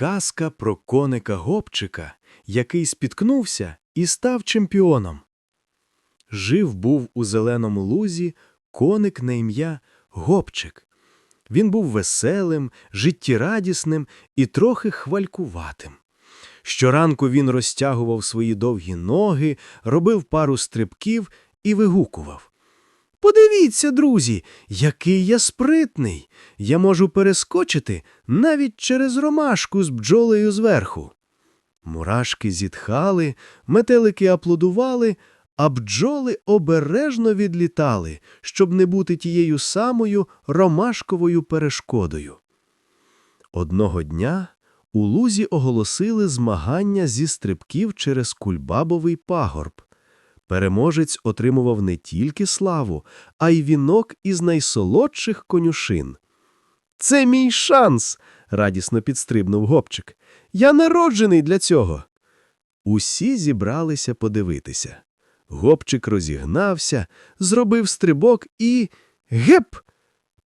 Казка про коника Гопчика, який спіткнувся і став чемпіоном. Жив був у зеленому лузі коник на ім'я Гопчик. Він був веселим, життєрадісним і трохи хвалькуватим. Щоранку він розтягував свої довгі ноги, робив пару стрибків і вигукував. Подивіться, друзі, який я спритний. Я можу перескочити навіть через ромашку з бджолею зверху. Мурашки зітхали, метелики аплодували, а бджоли обережно відлітали, щоб не бути тією самою ромашковою перешкодою. Одного дня у лузі оголосили змагання зі стрибків через кульбабовий пагорб. Переможець отримував не тільки славу, а й вінок із найсолодших конюшин. Це мій шанс, радісно підстрибнув гопчик. Я народжений для цього. Усі зібралися подивитися. Гопчик розігнався, зробив стрибок і. геп!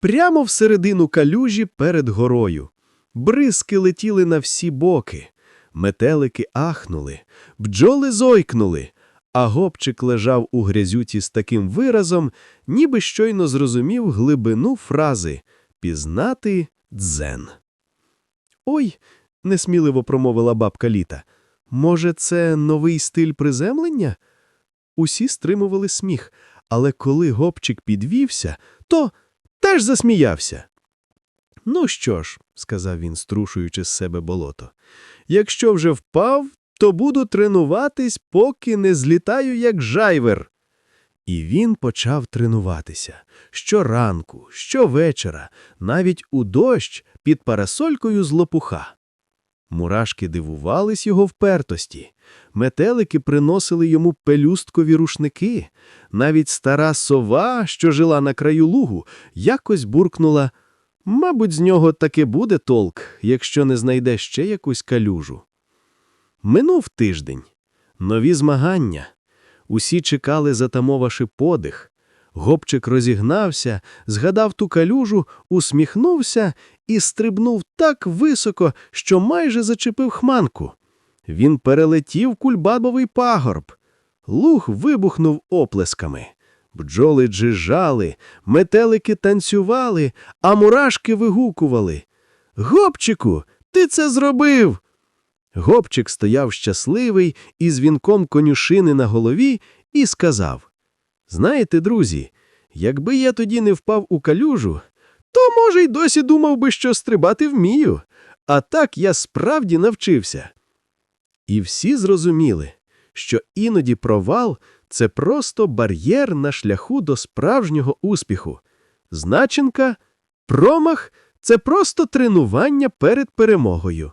Прямо всередину калюжі перед горою. Бризки летіли на всі боки, метелики ахнули, бджоли зойкнули, а гопчик лежав у грязюті з таким виразом, ніби щойно зрозумів глибину фрази пізнати дзен. Ой, несміливо промовила бабка літа. Може, це новий стиль приземлення? Усі стримували сміх, але коли гопчик підвівся, то теж засміявся. Ну що ж, сказав він, струшуючи з себе болото, якщо вже впав, то буду тренуватись, поки не злітаю, як жайвер. І він почав тренуватися щоранку, щовечора, навіть у дощ під парасолькою з лопуха. Мурашки дивувались його впертості, метелики приносили йому пелюсткові рушники, навіть стара сова, що жила на краю лугу, якось буркнула Мабуть, з нього таки буде толк, якщо не знайде ще якусь калюжу. Минув тиждень. Нові змагання. Усі чекали, затамовавши подих. Гопчик розігнався, згадав ту калюжу, усміхнувся і стрибнув так високо, що майже зачепив хманку. Він перелетів кульбабовий пагорб. Луг вибухнув оплесками. Бджоли джижали, метелики танцювали, а мурашки вигукували. Гопчику, ти це зробив. Гопчик стояв щасливий із вінком конюшини на голові і сказав Знаєте, друзі, якби я тоді не впав у калюжу, то, може, й досі думав би, що стрибати вмію, а так я справді навчився. І всі зрозуміли, що іноді провал це просто бар'єр на шляху до справжнього успіху. Значенка, промах це просто тренування перед перемогою.